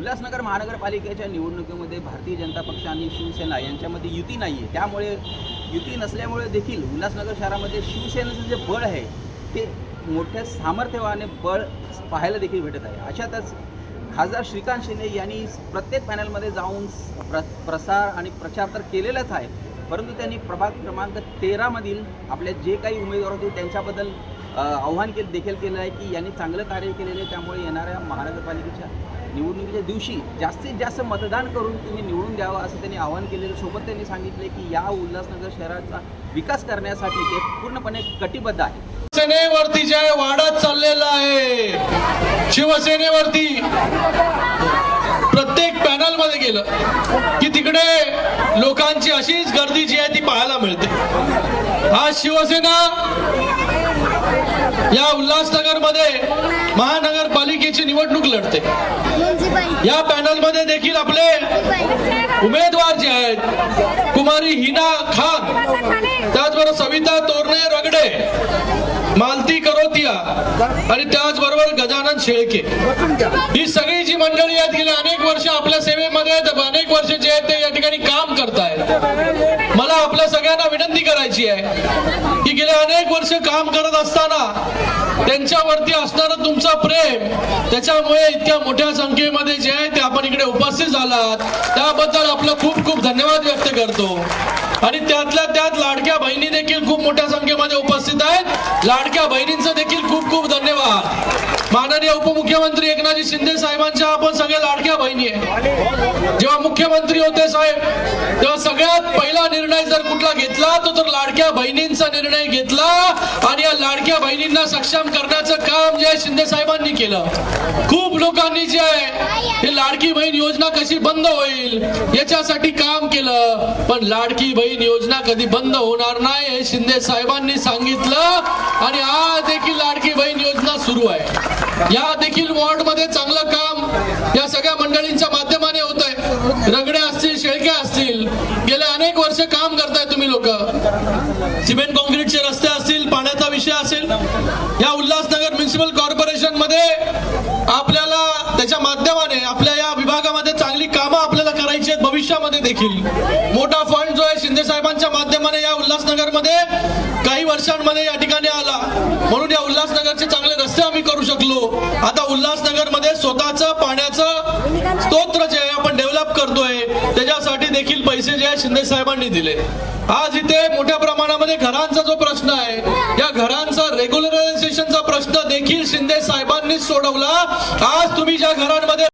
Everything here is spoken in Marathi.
उल्हासनगर महानगरपालिकेच्या निवडणुकीमध्ये भारतीय जनता पक्ष आणि शिवसेना यांच्यामध्ये युती नाही आहे त्यामुळे युती नसल्यामुळे देखील उल्हासनगर शहरामध्ये शिवसेनेचं जे बळ आहे ते मोठ्या सामर्थ्यवाने बळ पाहायला देखील भेटत आहे. अशातच खासदार श्रीकांत शिंदे यांनी प्रत्येक पॅनलमध्ये जाऊन प्र प्रसार आणि प्रचार तर केलेलाच आहे परंतु त्यांनी प्रभाग क्रमांक तेरामधील आपले जे काही उमेदवार होते त्यांच्याबद्दल आव्हान केलं देखील केलं आहे की यांनी चांगलं कार्य केलेलं आहे. त्यामुळे येणाऱ्या महानगरपालिकेच्या निवडणुकीच्या दिवशी जास्तीत जास्त मतदान करून तुम्ही निवडून द्यावं असं त्यांनी आवाहन केलेलं. सोबत त्यांनी सांगितले की या उल्हासनगर शहराचा विकास करण्यासाठी ते पूर्णपणे कटिबद्ध आहे. शिवसेनेवरती जे वाढत चाललेला आहे शिवसेनेवरती प्रत्येक पॅनलमध्ये गेलं की तिकडे लोकांची अशीच गर्दी जी आहे ती पाहायला मिळते. हा शिवसेना या उल्हासनगरमध्ये महानगरपालिकेची निवडणूक लढते. या पॅनलमध्ये देखील आपले उमेदवार जे आहेत कुमारी हिना खान त्याचबरोबर सविता तोरणे रगडे मालती करोतिया आणि त्याचबरोबर गजानन शेळके. ही सगळी जी मंडळी आहेत गेली अनेक वर्ष आपल्या सेवेमध्ये आहेत, अनेक वर्ष जे आहेत ते या ठिकाणी काम करतायत. मला आपल्या सगळ्यांना विनंती करायची आहे अनेक वर्ष काम करत असताना त्यांच्यावरती असणारं तुमचं प्रेम त्याच्यामुळे इतक्या मोठ्या संख्येमध्ये जे आहे ते आपण इकडे उपस्थित झालात. त्याबद्दल आपलं खूप खूप धन्यवाद व्यक्त करतो. आणि त्यातल्या त्यात लाडक्या बहिणी देखील खूप मोठ्या संख्येमध्ये उपस्थित आहेत. लाडक्या बहिणींचं देखील खूप खूप धन्यवाद. माननीय उपमुख्यमंत्री एकनाथजी शिंदे साहेबांच्या आपण सगळ्या लाडक्या बहिणी आहे जेव्हा मुख्यमंत्री होते साहेब तेव्हा सगळ्यात पहिला निर्णय जर कुठला घेतला तो तर लाडक्या बहिणींचा निर्णय घेतला आणि या लाडक्या बहिणींना सक्षम करण्याचं काम जे शिंदे साहेबांनी केलं. खूप लोकांनी जे आहे हे लाडकी बहीण योजना कशी बंद होईल याच्यासाठी काम केलं. पण लाडकी बहीण योजना कधी बंद होणार नाही हे शिंदे साहेबांनी सांगितलं आणि आज देखील लाडकी बहीण योजना सुरू आहे. या देखील वॉर्डमध्ये चांगलं काम या सगळ्या मंडळींच्या माध्यमाने होत आहे रगडे असतील शेळके असतील गेले अनेक वर्ष काम करताय तुम्ही लोक. सिमेंट कॉन्क्रीटचे रस्ते असतील पाण्याचा विषय असेल या उल्हासनगर म्युन्सिपल कॉर्पोरेशनमध्ये आपल्याला त्याच्या माध्यमाने आपल्या या विभागामध्ये चांगली कामं आपल्याला करायची आहेत भविष्यामध्ये देखील. मोठा फंड जो आहे शिंदे साहेबांच्या माध्यमाने या उल्हासनगरमध्ये काही वर्षांमध्ये या ठिकाणी आला. म्हणून या उल्हासनगरचे चांगले रस्ते आम्ही करू शकलो. आता उल्हासनगरमध्ये स्वतःच पाण्याचं स्तोत्र जे आहे आपण डेव्हलप करतोय. देखील पैसे जे आहे शिंदे साहेबांनी दिले. आज इथे मोठ्या प्रमाणामध्ये घरांचा जो प्रश्न आहे या घरांचा रेग्युलरायझेशनचा प्रश्न देखील शिंदे साहेबांनीच सोडवला. आज तुम्ही ज्या घरांमध्ये